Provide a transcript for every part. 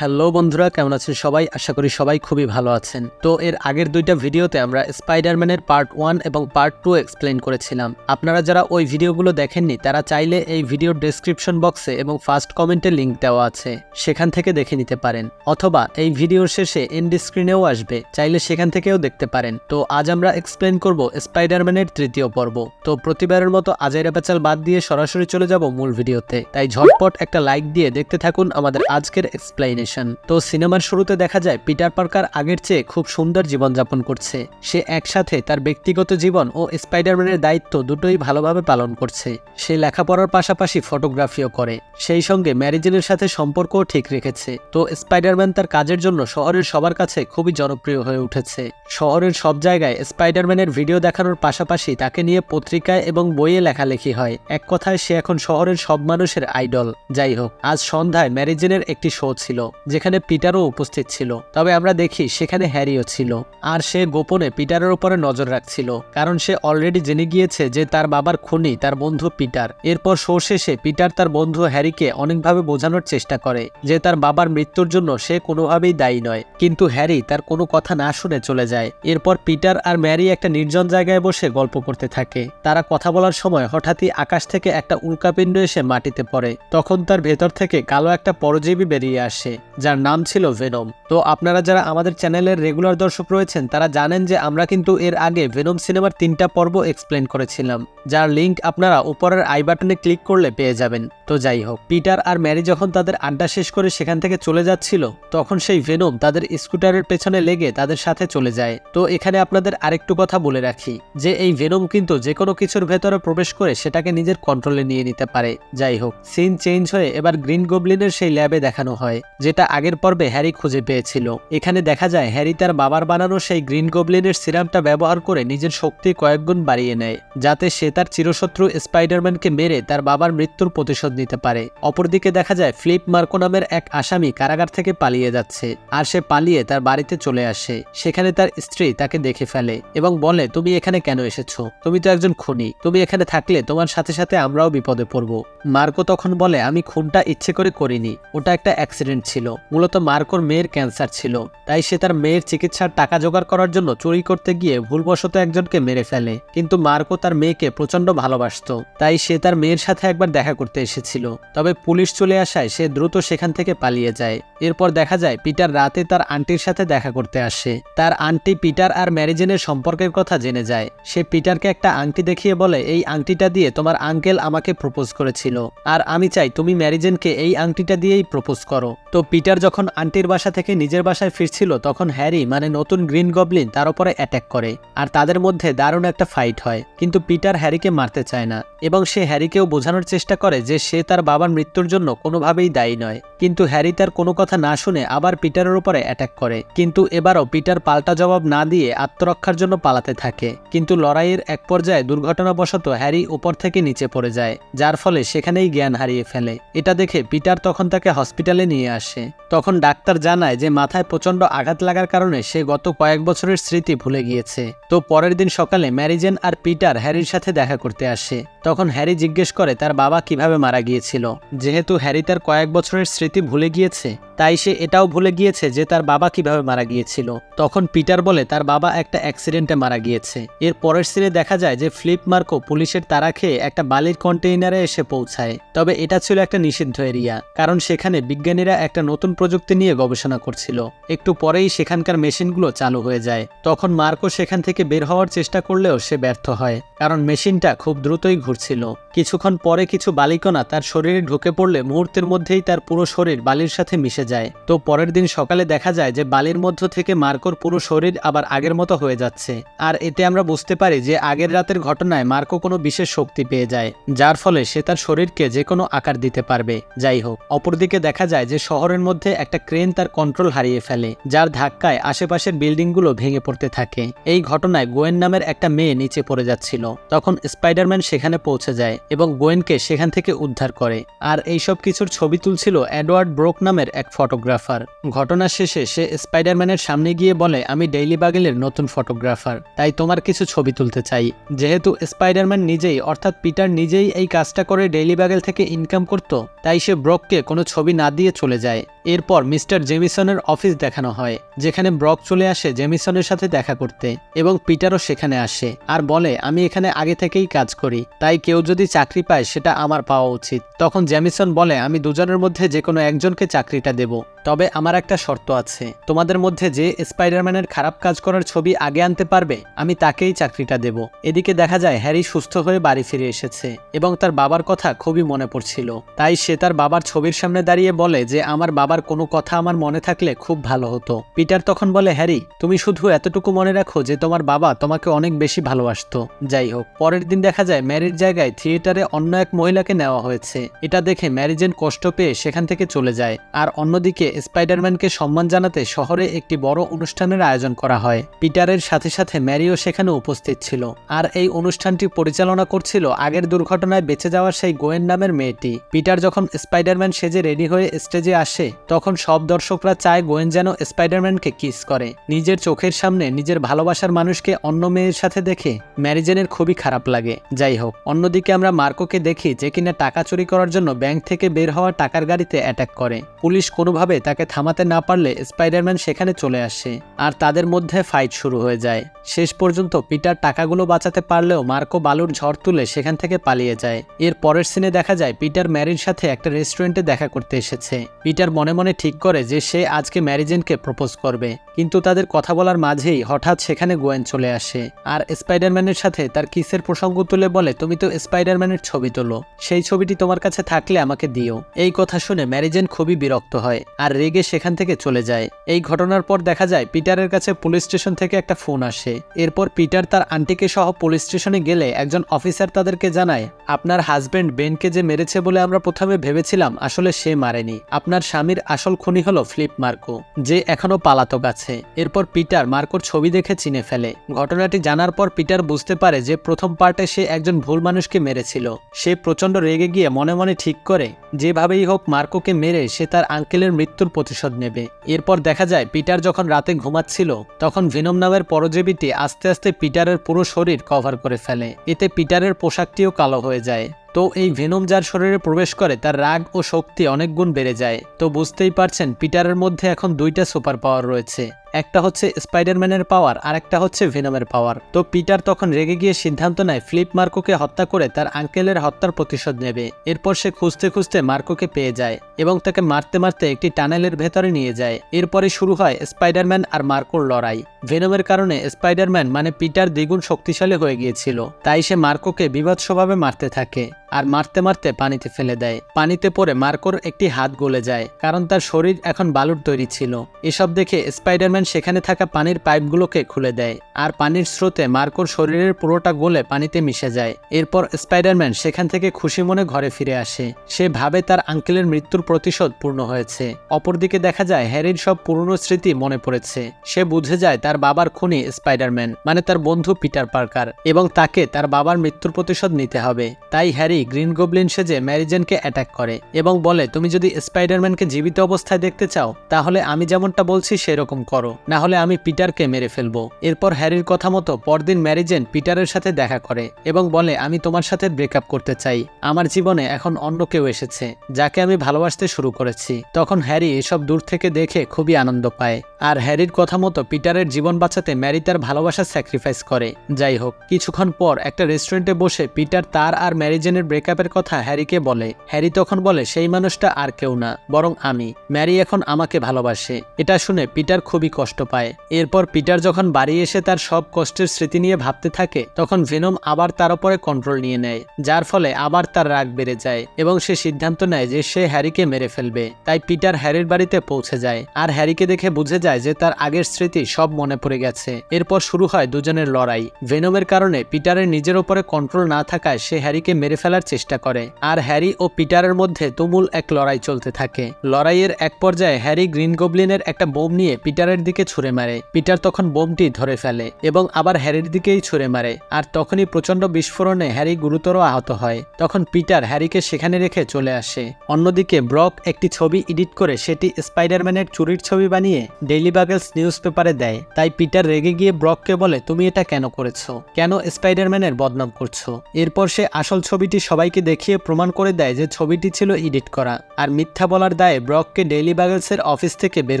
Hello বন্ধুরা, কেমন আছেন সবাই? আশা করি সবাই খুবই ভালো আছেন। তো এর আগের দুইটা ভিডিওতে আমরা স্পাইডারম্যানের পার্ট ওয়ান এবং পার্ট টু এক্সপ্লেন করেছিলাম। আপনারা যারা ওই ভিডিওগুলো দেখেননি, তারা চাইলে এই ভিডিওর ডেসক্রিপশন বক্সে এবং ফার্স্ট কমেন্টে লিঙ্ক দেওয়া আছে। সেখান থেকে দেখে নিতে পারেন। অথবা এই ভিডিওর শেষে এন্ড স্ক্রিনেও আসবে, চাইলে সেখান থেকেও দেখতে পারেন। তো আজ আমরা এক্সপ্লেন করব স্পাইডারম্যানের তৃতীয় পর্ব। তো প্রতিবারের মতো আজাইরা পেচাল বাদ দিয়ে সরাসরি চলে যাব মূল ভিডিওতে। তাই ঝটপট একটা লাইক দিয়ে দেখতে থাকুন আমাদের আজকের এক্সপ্লেনেশন তো সিনেমার শুরুতে দেখা যায় পিটার পার্কার আগের চেয়ে খুব সুন্দর জীবনযাপন করছে। সে একসাথে তার ব্যক্তিগত জীবন ও স্পাইডারম্যানের দায়িত্ব দুটোই ভালোভাবে পালন করছে। সে লেখাপড়ার পাশাপাশি ফটোগ্রাফিও করে। সেই সঙ্গে ম্যারিজেনের সাথে সম্পর্কও ঠিক রেখেছে। তো স্পাইডারম্যান তার কাজের জন্য শহরের সবার কাছে খুবই জনপ্রিয় হয়ে উঠেছে। শহরের সব জায়গায় স্পাইডারম্যানের ভিডিও দেখানোর পাশাপাশি তাকে নিয়ে পত্রিকায় এবং বইয়ে লেখালেখি হয়। এক কথায় সে এখন শহরের সব মানুষের আইডল। যাই হোক, আজ সন্ধ্যায় ম্যারিজেনের একটি শো ছিল। যেখানে পিটারও উপস্থিত ছিল। তবে আমরা দেখি সেখানে হ্যারিও ছিল। আর সে গোপনে পিটারের উপরে নজর রাখছিল, কারণ সে অলরেডি জেনে গিয়েছে যে তার বাবার খুনি তার বন্ধু পিটার। এরপর শো শেষে পিটার তার বন্ধু হ্যারিকে অনেকভাবে বোঝানোর চেষ্টা করে যে তার বাবার মৃত্যুর জন্য সে কোনোভাবেই দায়ী নয়। কিন্তু হ্যারি তার কোনো কথা না শুনে চলে যায়। এরপর পিটার আর ম্যারি একটা নির্জন জায়গায় বসে গল্প করতে থাকে। তারা কথা বলার সময় হঠাৎই আকাশ থেকে একটা উল্কাপিণ্ড এসে মাটিতে পড়ে। তখন তার ভেতর থেকে কালো একটা পরজীবী বেরিয়ে আসে। যার নাম ছিল ভেনম তো আপনারা যারা আমাদের চ্যানেলের রেগুলার দর্শক রয়েছেন, তারা জানেন যে আমরা কিন্তু এর আগে ভেনম সিনেমার তিনটা পর্ব এক্সপ্লেন করেছিলাম, যার লিংক আপনারা উপরের আই বাটনে ক্লিক করলে পেয়ে যাবেন। তো যাই হোক পিটার আর ম্যারি যখন তাদের আড্ডা শেষ করে সেখান থেকে চলে যাচ্ছিল, তখন সেই ভেনম তাদের স্কুটারের পেছনে লেগে তাদের সাথে চলে যায়। তো এখানে আপনাদের আরেকটু কথা বলে রাখি, যে এই ভেনম কিন্তু যে কোনো কিছুর ভেতরে প্রবেশ করে সেটাকে নিজের কন্ট্রোলে নিয়ে নিতে পারে। যাই হোক সিন চেঞ্জ হয়ে এবার গ্রিন গোবলিনের সেই ল্যাবে দেখানো হয় যেটা আগের পর্বে হ্যারি খুঁজে পেয়েছিল। এখানে দেখা যায় হ্যারি তার বাবার বানানো সেই গ্রিন গোবলিনের সিরামটা ব্যবহার করে নিজের শক্তি কয়েকগুণ বাড়িয়ে নেয়, যাতে সে তার চিরশত্রু স্পাইডারম্যানকে মেরে তার বাবার মৃত্যুর প্রতিশোধ নিতে পারে। অপরদিকে দেখা যায় ফ্লিপ মার্কো নামের এক আসামি কারাগার থেকে পালিয়ে যাচ্ছে, আর সে পালিয়ে তার বাড়িতে চলে আসে। সেখানে তার স্ত্রী তাকে দেখে ফেলে এবং বলে, তুমি এখানে কেন এসেছ? তুমি তো একজন খুনি। তুমি এখানে থাকলে তোমার সাথে সাথে আমরাও বিপদে পড়ব। মার্কো তখন বলে, আমি খুনটা ইচ্ছে করে করিনি। ওটা একটা অ্যাক্সিডেন্ট ছিল। মূলত মার্কোর মেয়ের ক্যান্সার ছিল। তাই সে তার মেয়ের চিকিৎসার টাকা জোগাড় করার জন্য চুরি করতে গিয়ে ভুলবশত একজনকে মেরে ফেলে। কিন্তু মার্কো তার মেয়েকে প্রচণ্ড ভালোবাসতো। তাই সে তার মেয়ের সাথে একবার দেখা করতে এসেছিল। তবে পুলিশ চলে আসায় সে দ্রুত সেখান থেকে পালিয়ে যায়। এরপর দেখা যায় পিটার রাতে তার আন্টির সাথে দেখা করতে আসে। তার আন্টি পিটার আর ম্যারিজেনের সম্পর্কের কথা জেনে যায়। সে পিটারকে একটা আংটি দেখিয়ে বলে, এই আংটিটা দিয়ে তোমার আঙ্কেল আমাকে প্রপোজ করেছিল। আর আমি চাই তুমি ম্যারিজেনকে এই আংটিটা দিয়েই প্রপোজ করো। তো পিটার যখন আন্টির বাসা থেকে নিজের বাসায় ফিরছিল, তখন হ্যারি মানে নতুন গ্রিন গবলিন, তার উপরে অ্যাটাক করে আর তাদের মধ্যে দারুণ একটা ফাইট হয়। কিন্তু পিটার হ্যারিকে মারতে চায় না এবং সে হ্যারিকেও বোঝানোর চেষ্টা করে যে সে তার বাবার মৃত্যুর জন্য কোনোভাবেই দায়ী নয়। কিন্তু হ্যারি তার কোনো কথা না শুনে আবার পিটারের উপরে অ্যাটাক করে। কিন্তু এবারও পিটার পাল্টা জবাব না দিয়ে আত্মরক্ষার জন্য পালাতে থাকে। কিন্তু লড়াইয়ের এক পর্যায়ে দুর্ঘটনাবশত হ্যারি উপর থেকে নিচে পড়ে যায়, যার ফলে সেখানেই জ্ঞান হারিয়ে ফেলে। এটা দেখে পিটার তখন তাকে হসপিটালে নিয়ে আসে। তখন ডাক্তার জানায় যে, মাথায় প্রচণ্ড আঘাত লাগার কারণে সে গত কয়েক বছরের স্মৃতি ভুলে গিয়েছে। তো পরের দিন সকালে ম্যারিজেন আর পিটার হ্যারির সাথে দেখা করতে আসে। তখন হ্যারি জিজ্ঞেস করে, তার বাবা কীভাবে মারা গিয়েছিল? যেহেতু হ্যারি তার কয়েক বছরের স্মৃতি ভুলে গিয়েছে, তাই সে এটাও ভুলে গিয়েছে যে, তার বাবা কীভাবে মারা গিয়েছিল। তখন পিটার বলে, তার বাবা একটা অ্যাক্সিডেন্টে মারা গিয়েছে। এর পরের সিনে দেখা যায় যে, ফ্লিপ মার্কো পুলিশের তারা খেয়ে একটা বালির কন্টেইনারে এসে পৌঁছায়। তবে এটা ছিল একটা নিষিদ্ধ এরিয়া, কারণ সেখানে বিজ্ঞানীরা একটা নতুন প্রযুক্তি নিয়ে গবেষণা করছিল। একটু পরেই সেখানকার মেশিনগুলো চালু হয়ে যায়। তখন মার্কো সেখান থেকে বের হওয়ার চেষ্টা করলেও সে ব্যর্থ হয়, কারণ মেশিনটা খুব দ্রুতই ঘুরছিল। কিছুক্ষণ পরে কিছু বালিকণা তার শরীরে ঢুকে পড়লে মুহূর্তের মধ্যেই তার পুরো শরীর বালির সাথে মিশে যায়। তো পরের দিন সকালে দেখা যায় যে বালির মধ্য থেকে মার্কোর পুরো শরীর আবার আগের মতো হয়ে যাচ্ছে। আর এতে আমরা বুঝতে পারি যে আগের রাতের ঘটনায় মার্কো কোনো বিশেষ শক্তি পেয়ে যায়, যার ফলে সে তার শরীরকে যে কোনো আকার দিতে পারবে। যাই হোক, অপরদিকে দেখা যায় যে শহরের মধ্যে একটা ক্রেন তার কন্ট্রোল হারিয়ে ফেলে, যার ধাক্কায় আশেপাশের বিল্ডিংগুলো ভেঙে পড়তে থাকে। এই ঘটনায় গোয়েন নামের একটা মেয়ে নিচে পড়ে যাচ্ছিল। তখন স্পাইডারম্যান সেখানে পৌঁছে যায় এবং গোয়েনকে সেখান থেকে উদ্ধার করে। আর এইসব কিছুর ছবি তুলছিল এডওয়ার্ড ব্রোক নামের এক ফটোগ্রাফার। ঘটনা শেষে সে স্পাইডারম্যানের সামনে গিয়ে বলে, আমি ডেইলি বাগেলের নতুন ফটোগ্রাফার, তাই তোমার কিছু ছবি তুলতে চাই। যেহেতু স্পাইডারম্যান নিজেই, অর্থাৎ পিটার নিজেই এই কাজটা করে ডেইলি বাগেল থেকে ইনকাম করত, তাই সে ব্রককে কোনো ছবি না দিয়ে চলে যায়। like এরপর মিস্টার জেমিসনের অফিস দেখানো হয়, যেখানে ব্রক চলে আসে জেমিসনের সাথে দেখা করতে এবং পিটারও সেখানে আসে আর বলে, আমি এখানে আগে থেকেই কাজ করি, তাই কেউ যদি চাকরি পায় সেটা আমার পাওয়া উচিত। তখন জেমিসন বলে, আমি দুজনের মধ্যে যে কোনো একজনকে চাকরিটা দেব, তবে আমার একটা শর্ত আছে। তোমাদের মধ্যে যে স্পাইডারম্যানের খারাপ কাজ করার ছবি আগে আনতে পারবে, আমি তাকেই চাকরিটা দেব। এদিকে দেখা যায়, হ্যারি সুস্থ হয়ে বাড়ি ফিরে এসেছে এবং তার বাবার কথা খুবই মনে পড়ছিল। তাই সে তার বাবার ছবির সামনে দাঁড়িয়ে বলে যে, আমার বাবার কোনো কথা আমার মনে থাকলে খুব ভালো হতো। পিটার তখন বলে, হ্যারি, তুমি শুধু এতটুকু মনে রাখো যে তোমার বাবা তোমাকে অনেক বেশি ভালোবাসতো। যাই হোক, পরের দিন দেখা যায় ম্যারির জায়গায় থিয়েটারে অন্য এক মহিলাকে নেওয়া হয়েছে। এটা দেখে ম্যারিজেন কষ্ট পেয়ে সেখান থেকে চলে যায়। আর অন্যদিকে স্পাইডারম্যানকে সম্মান জানাতে শহরে একটি বড় অনুষ্ঠানের আয়োজন করা হয়। পিটারের সাথে সাথে ম্যারিও সেখানে উপস্থিত ছিল। আর এই অনুষ্ঠানটি পরিচালনা করছিল আগের দুর্ঘটনায় বেঁচে যাওয়া সেই গোয়েন নামের মেয়েটি। পিটার যখন স্পাইডারম্যান সেজে রেডি হয়ে স্টেজে আসে তখন সব দর্শকরা চায় গোয়েন যেন স্পাইডারম্যানকে কিস করে। নিজের চোখের সামনে নিজের ভালোবাসার মানুষকে অন্য মেয়ের সাথে দেখে ম্যারিজেনের খুবই খারাপ লাগে। যাই হোক, অন্যদিকে আমরা মার্কোকে দেখি যে কিনা টাকা চুরি করার জন্য ব্যাংক থেকে বের হওয়া টাকার গাড়িতে অ্যাটাক করে। পুলিশ কোনোভাবে তাকে থামাতে না পারলে স্পাইডারম্যান সেখানে চলে আসে আর তাদের মধ্যে ফাইট শুরু হয়ে যায়। শেষ পর্যন্ত পিটার টাকাগুলো বাঁচাতে পারলেও মার্কো বালুর ঝড় তুলে সেখান থেকে পালিয়ে যায়। এর পরের সিনে দেখা যায় পিটার ম্যারির সাথে একটা রেস্টুরেন্টে দেখা করতে এসেছে। পিটার মনে মনে ঠিক করে যে সে আজকে ম্যারিজেনকে প্রপোজ করবে। কিন্তু তাদের কথা বলার মাঝেই হঠাৎ সেখানে গোয়েন চলে আসে। আর স্পাইডারম্যানের সাথে তার কিসের প্রসঙ্গ তুলে বলে, তুমি তো স্পাইডারম্যানের ছবি তোলো। সেই ছবিটি তোমার কাছে থাকলে আমাকে দিও। এই কথা শুনে ম্যারিজেন খুবই বিরক্ত হয় আর রেগে সেখান থেকে চলে যায়। এই ঘটনার পর দেখা যায় পিটারের কাছে পুলিশ স্টেশন থেকে একটা ফোন আসে। এরপর পিটার তার আন্টিকে সহ পুলিশ স্টেশনে গেলে একজন অফিসার তাদেরকে জানায়, আপনার হাজবেন্ড বেনকে যে মেরেছে বলে আমরা প্রথমে ভেবেছিলাম, আসলে সে মারেনি। আপনার স্বামীর আসল খুনি হলো ফ্লিপ মার্কো, যে এখনও পালাতক আছে। এরপর পিটার মার্কোর ছবি দেখে চিনে ফেলে। ঘটনাটি জানার পর পিটার বুঝতে পারে যে প্রথম পার্টে সে একজন ভুল মানুষকে মেরেছিল। সে প্রচণ্ড রেগে গিয়ে মনে মনে ঠিক করে, যেভাবেই হোক মার্কোকে মেরে সে তার আঙ্কেলের মৃত্যুর প্রতিশোধ নেবে। এরপর দেখা যায় পিটার যখন রাতে ঘুমাচ্ছিল, তখন ভিনম নামের পরজীবীটি আস্তে আস্তে পিটারের পুরো শরীর কভার করে ফেলে। এতে পিটারের পোশাকটিও কালো হয়ে যায়। তো এই ভেনম যার শরীরে প্রবেশ করে, তার রাগ ও শক্তি অনেক গুণ বেড়ে যায়। তো বুঝতেই পারছেন, পিটারের মধ্যে এখন দুইটা সুপার পাওয়ার রয়েছে। একটা হচ্ছে স্পাইডারম্যানের পাওয়ার আর একটা হচ্ছে ভেনমের পাওয়ার। তো পিটার তখন রেগে গিয়ে সিদ্ধান্ত নেয়, ফ্লিপ মার্কোকে হত্যা করে তার আঙ্কেলের হত্যার প্রতিশোধ নেবে। এরপর সে খুঁজতে খুঁজতে মার্কোকে পেয়ে যায় এবং তাকে মারতে মারতে একটি টানেলের ভেতরে নিয়ে যায়। এরপরে শুরু হয় স্পাইডারম্যান আর মার্কোর লড়াই। ভেনমের কারণে স্পাইডারম্যান মানে পিটার দ্বিগুণ শক্তিশালী হয়ে গিয়েছিল, তাই সে মার্কোকে বিভৎসভাবে মারতে থাকে। আর মারতে মারতে পানিতে ফেলে দেয়। পানিতে পড়ে মার্কোর একটি হাত গলে যায়, কারণ তার শরীর এখন বালুর তৈরি ছিল। এসব দেখে স্পাইডারম্যান সেখানে থাকা পানির পাইপগুলোকে খুলে দেয়, আর পানির স্রোতে মার্কোর শরীরের পুরোটা গলে পানিতে মিশে যায়। এরপর স্পাইডারম্যান সেখান থেকে খুশি মনে ঘরে ফিরে আসে। সে ভাবে তার আঙ্কেলের মৃত্যুর প্রতিশোধ পূর্ণ হয়েছে। অপরদিকে দেখা যায়, হ্যারির সব পুরনো স্মৃতি মনে পড়েছে। সে বুঝে যায় তার বাবার খুনি স্পাইডারম্যান মানে তার বন্ধু পিটার পার্কার, এবং তাকে তার বাবার মৃত্যুর প্রতিশোধ নিতে হবে। তাই হ্যারি গ্রিন গোবলিন সেজে ম্যারিজেনকে অ্যাটাক করে এবং বলে, তুমি যদি স্পাইডারম্যানকে জীবিত অবস্থায় দেখতে চাও, তাহলে আমি যেমনটা বলছি সেরকম করো। না হলে আমি পিটারকে মেরে ফেলব। এরপর হ্যারির কথা মতো পরদিন ম্যারিজেন পিটারের সাথে দেখা করে এবং বলে, আমি তোমার সাথে ব্রেকআপ করতে চাই। আমার জীবনে এখন অন্য কেউ এসেছে, যাকে আমি ভালোবাসতে শুরু করেছি। তখন হ্যারি এসব দূর থেকে দেখে খুবই আনন্দ পায়। আর হ্যারির কথা মতো পিটারের জীবন বাঁচাতে ম্যারি তার ভালোবাসা স্যাক্রিফাইস করে। যাই হোক, কিছুক্ষণ পর একটা রেস্টুরেন্টে বসে পিটার তার আর ম্যারিজেনের ব্রেকআপের কথা হ্যারিকে বলে। হ্যারি তখন বলে, সেই মানুষটা আর কেউ না, বরং আমি। ম্যারি এখন আমাকে ভালোবাসে। এটা শুনে পিটার খুবই কষ্ট পায়। এরপর পিটার যখন বাড়ি এসে তার সব কষ্টের স্মৃতি নিয়ে ভাবতে থাকে, তখন ভেনম আবার তার উপরে কন্ট্রোল নিয়ে নেয়, যার ফলে আবার তার রাগ বেড়ে যায় এবং সে সিদ্ধান্ত নেয় যে সে হ্যারিকে মেরে ফেলবে। তাই পিটার হ্যারির বাড়িতে পৌঁছে যায় আর হ্যারিকে দেখে বুঝে যায় যে তার আগের স্মৃতি সব মনে পড়ে গেছে। এরপর শুরু হয় দুজনের লড়াই। ভেনমের কারণে পিটারের নিজের উপরে কন্ট্রোল না থাকায় সে হ্যারিকে মেরে ফেলার চেষ্টা করে। আর হ্যারি ও পিটারের মধ্যে তুমুল এক লড়াই চলতে থাকে। লড়াইয়ের এক পর্যায়ে হ্যারি গ্রিন গোবলিনের একটা বোম নিয়ে পিটারের দিকে ছুড়ে মারে। পিটার তখন বোমটি ধরে ফেলে এবং আবার হ্যারির দিকেই ছুড়ে মারে। আর তখনই প্রচণ্ড বিস্ফোরণে হ্যারি গুরুতর আহত হয়। তখন পিটার হ্যারিকে সেখানে রেখে চলে আসে। অন্যদিকে ব্রক একটি ছবি এডিট করে সেটি স্পাইডারম্যানের চুরির ছবি বানিয়ে ডেইলি বাগেলস নিউজ পেপারে দেয়। তাই পিটার রেগে গিয়ে ব্রককে বলে, তুমি এটা কেন করেছ? কেন স্পাইডারম্যানের বদনাম করছ? এরপর সে আসল ছবিটি সবাইকে দেখিয়ে প্রমাণ করে দেয় যে ছবিটি ছিল এডিট করা, আর মিথ্যা বলার দায়ে ব্রককে ডেইলি বাগলসের অফিস থেকে বের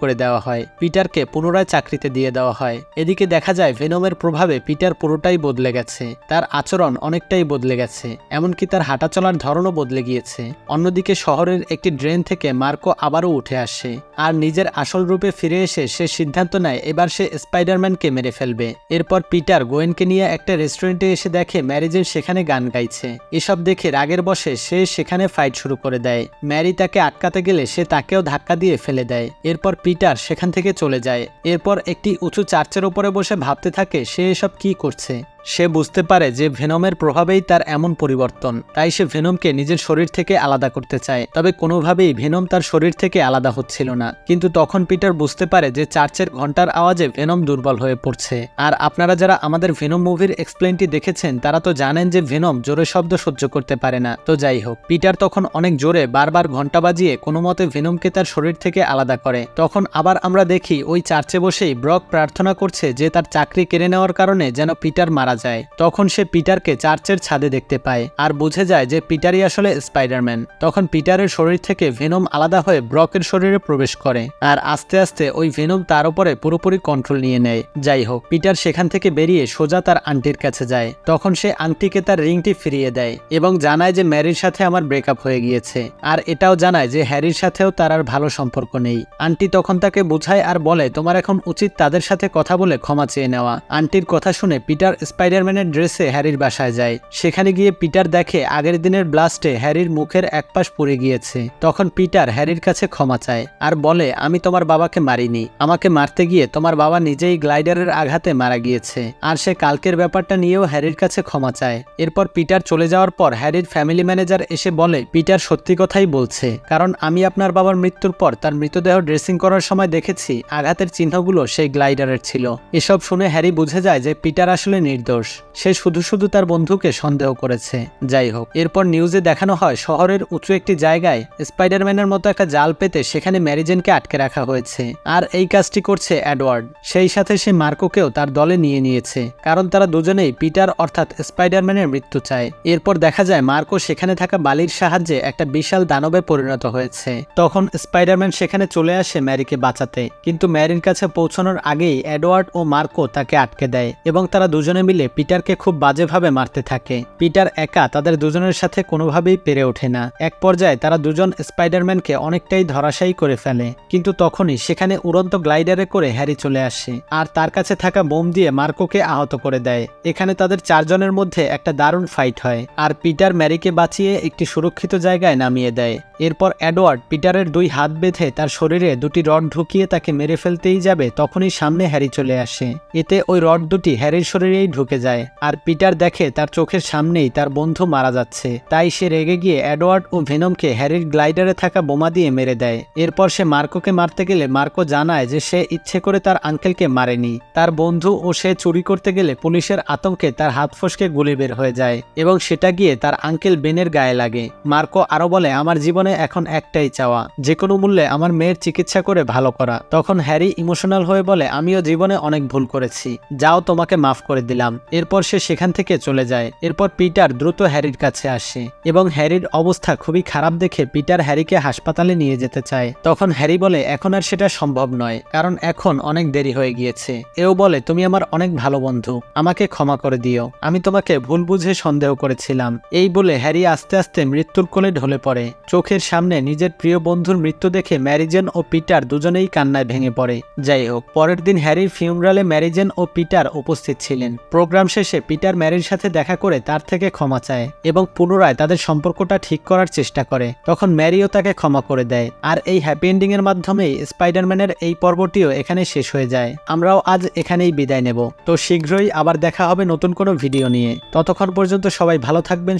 করে দেওয়া হয়, পিটারকে পুনরায় চাকরিতে দিয়ে দেওয়া হয়। এদিকে দেখা যায় ভেনমের প্রভাবে পিটার পুরোটাই বদলে গেছে, তার আচরণ অনেকটাই বদলে গেছে, এমনকি তার হাঁটা চলার ধরনও বদলে গিয়েছে। অন্যদিকে শহরের একটি ড্রেন থেকে মার্কো আবারও উঠে আসে, আর নিজের আসল রূপে ফিরে এসে সে সিদ্ধান্ত নেয় এবার সে স্পাইডারম্যানকে মেরে ফেলবে। এরপর পিটার গোয়েনকে নিয়ে একটা রেস্টুরেন্টে এসে দেখে ম্যারিজের সেখানে গান গাইছে। এসব দেখে রাগের বসে সে সেখানে ফাইট শুরু করে দেয়। ম্যারি তাকে আটকাতে গেলে সে তাকেও ধাক্কা দিয়ে ফেলে দেয়। এরপর পিটার সেখান থেকে চলে যায়। এরপর একটি উঁচু চার্চের উপরে বসে ভাবতে থাকে সে এসব কি করছে। সে বুঝতে পারে যে ভেনমের প্রভাবেই তার এমন পরিবর্তন। তাই সে ভেনমকে নিজের শরীর থেকে আলাদা করতে চায়। তবে কোনোভাবেই ভেনম তার শরীর থেকে আলাদা হচ্ছিল না। কিন্তু তখন পিটার বুঝতে পারে যে চার্চের ঘণ্টার আওয়াজে ভেনম দুর্বল হয়ে পড়ছে। আর আপনারা যারা আমাদের ভেনম মুভির এক্সপ্লেনটি দেখেছেন, তারা তো জানেন যে ভেনম জোরে শব্দ সহ্য করতে পারে না। তো যাই হোক, পিটার তখন অনেক জোরে বারবার ঘণ্টা বাজিয়ে কোনো মতে ভেনমকে তার শরীর থেকে আলাদা করে। তখন আবার আমরা দেখি ওই চার্চে বসেই ব্রক প্রার্থনা করছে যে তার চাকরি কেড়ে নেওয়ার কারণে যেন পিটার মারা যায়। তখন সে পিটারকে চার্চের ছাদে দেখতে পায় আর বুঝে যায় যে পিটারই আসলে স্পাইডারম্যান। তখন পিটারের শরীর থেকে ভেনম আলাদা হয়ে ব্রকের শরীরে প্রবেশ করে আর আস্তে আস্তে ওই ভেনম তার উপরে পুরোপুরি কন্ট্রোল নিয়ে নেয়। যাই হোক, পিটার সেখান থেকে বেরিয়ে সোজা তার আন্টির কাছে যায়। তখন সে আংটিকে তার রিংটি ফিরিয়ে দেয় এবং জানায় যে ম্যারির সাথে আমার ব্রেকআপ হয়ে গিয়েছে। আর এটাও জানায় যে হ্যারির সাথেও তার আর ভালো সম্পর্ক নেই। আন্টি তখন তাকে বোঝায় আর বলে, তোমার এখন উচিত তাদের সাথে কথা বলে ক্ষমা চেয়ে নেওয়া। আন্টির কথা শুনে পিটার স্পাইডারম্যানের ড্রেসে হ্যারির বাসায় যায়। সেখানে গিয়ে পিটার দেখে আগের দিনের ব্লাস্টে হ্যারির মুখের এক পাশ পড়ে গিয়েছে। তখন পিটার হ্যারির কাছে ক্ষমা চায় আর বলে, আমি তোমার বাবাকে মারিনি। আমাকে মারতে গিয়ে তোমার বাবা নিজেই গ্লাইডারের আঘাতে মারা গিয়েছে। আর সে কালকের ব্যাপারটা নিয়েও হ্যারির কাছে ক্ষমা চায়। এরপর পিটার চলে যাওয়ার পর হ্যারির ফ্যামিলি ম্যানেজার এসে বলে, পিটার সত্যি কথাই বলছে। কারণ আমি আপনার বাবার মৃত্যুর পর তার মৃতদেহ ড্রেসিং করার সময় দেখেছি, আঘাতের চিহ্নগুলো সেই গ্লাইডারের ছিল। এসব শুনে হ্যারি বুঝে যায় যে পিটার আসলে নির্দোষ। সে শুধু শুধু তার বন্ধুকে সন্দেহ করেছে। যাই হোক, এরপর নিউজে দেখানো হয়, শহরের উঁচু একটি জায়গায় স্পাইডারম্যানের মতো একটা জাল পেতে সেখানে ম্যারিজেনকে আটকে রাখা হয়েছে। আর এই কাজটি করছে অ্যাডওয়ার্ড সেই সাথে সে মার্কোকেও তার দলে নিয়ে নিয়েছে। কারণ তারা দুজনেই পিটার অর্থাৎ স্পাইডারম্যানের মৃত্যু চায়। এরপর দেখা যায় মার্কো সেখানে থাকা বালির সাহায্যে একটা বিশাল দানবে পরিণত হয়েছে। তখন স্পাইডারম্যান সেখানে চলে আসে ম্যারিকে বাঁচাতে। কিন্তু ম্যারির কাছে পৌঁছানোর আগেই এডওয়ার্ড ও মার্কো তাকে আটকে দেয় এবং তারা দুজনে মিলে পিটারকে খুব বাজেভাবে মারতে থাকে। পিটার একা তাদের দুজনের সাথে কোনোভাবেই পেরে ওঠে না। এক পর্যায়ে তারা দুজন স্পাইডারম্যানকে অনেকটাই ধরাশায়ী করে ফেলে। কিন্তু তখনই সেখানে উড়ন্ত গ্লাইডারে করে হ্যারি চলে আসে আর তার কাছে থাকা বোম দিয়ে মার্কোকে আহত করে দেয়। এখানে তাদের চারজনের মধ্যে একটা দারুণ ফাইট হয়। আর পিটার ম্যারিকে বাঁচিয়ে একটি সুরক্ষিত জায়গায় নামিয়ে দেয়। এরপর অ্যাডওয়ার্ড পিটারের দুই হাত বেঁধে তার শরীরে দুটি রড ঢুকিয়ে তাকে মেরে ফেলতেই যাবে, তখনই সামনে হ্যারি চলে আসে। এতে ওই রড দুটি হ্যারির শরীরেই ঢুকে যায়, আর পিটার দেখে তার চোখের সামনেই তার বন্ধু মারা যাচ্ছে। তাই সে রেগে গিয়ে অ্যাডওয়ার্ড ও ভেনমকে হ্যারির গ্লাইডারে থাকা বোমা দিয়ে মেরে দেয়। এরপর সে মার্কোকে মারতে গেলে মার্কো জানায় যে সে ইচ্ছে করে তার আঙ্কেলকে মারেনি। তার বন্ধু ও সে চুরি করতে গেলে পুলিশের আতঙ্কে তার হাত ফসকে গুলি বের হয়ে যায়, এবং সেটা গিয়ে তার আঙ্কেল বেনের গায়ে লাগে। মার্কো আরও বলে, আমার জীবনে এখন একটাই চাওয়া। যে কোনো মূল্যে আমার মেয়ের চিকিৎসা করে ভালো করা। তখন হ্যারি ইমোশনাল হয়ে বলে, আমিও জীবনে অনেক ভুল করেছি। যাও, তোমাকে মাফ করে দিলাম। এরপর সে সেখান থেকে চলে যায়। এরপর পিটার দ্রুত হ্যারির কাছে আসে এবং হ্যারির অবস্থা খুবই খারাপ দেখে পিটার হ্যারিকে হাসপাতালে নিয়ে যেতে চায়। তখন হ্যারি বলে, এখন আর সেটা সম্ভব নয়, কারণ এখন অনেক দেরি হয়ে গিয়েছে। এও বলে, তুমি আমার অনেক ভালো বন্ধু। আমাকে ক্ষমা করে দিও। আমি তোমাকে ভুল বুঝে সন্দেহ করেছিলাম। এই বলে হ্যারি আস্তে আস্তে মৃত্যুর কোলে ঢলে পড়ে। চোখের সামনে নিজের প্রিয় বন্ধুর মৃত্যু দেখে ম্যারিজেন ও পিটার দুজনেই কান্নায় ভেঙে পড়ে। যাই হোক, পরের দিন হ্যারির ফিউমরালে ম্যারিজেন ও পিটার উপস্থিত ছিলেন। প্রোগ্রাম শেষে পিটার ম্যারির সাথে দেখা করে তার থেকে ক্ষমা চায় এবং পুনরায় তাদের সম্পর্কটা ঠিক করার চেষ্টা করে। তখন ম্যারিও তাকে ক্ষমা করে দেয়। আর এই হ্যাপি এন্ডিং এর মাধ্যমেই স্পাইডারম্যানের এই পর্বটিও এখানে শেষ হয়ে যায়। আমরাও আজ এখানেই বিদায় নেব। তো শীঘ্রই আবার দেখা হবে নতুন কোনো ভিডিও নিয়ে। ততক্ষণ পর্যন্ত সবাই ভালো থাকবেন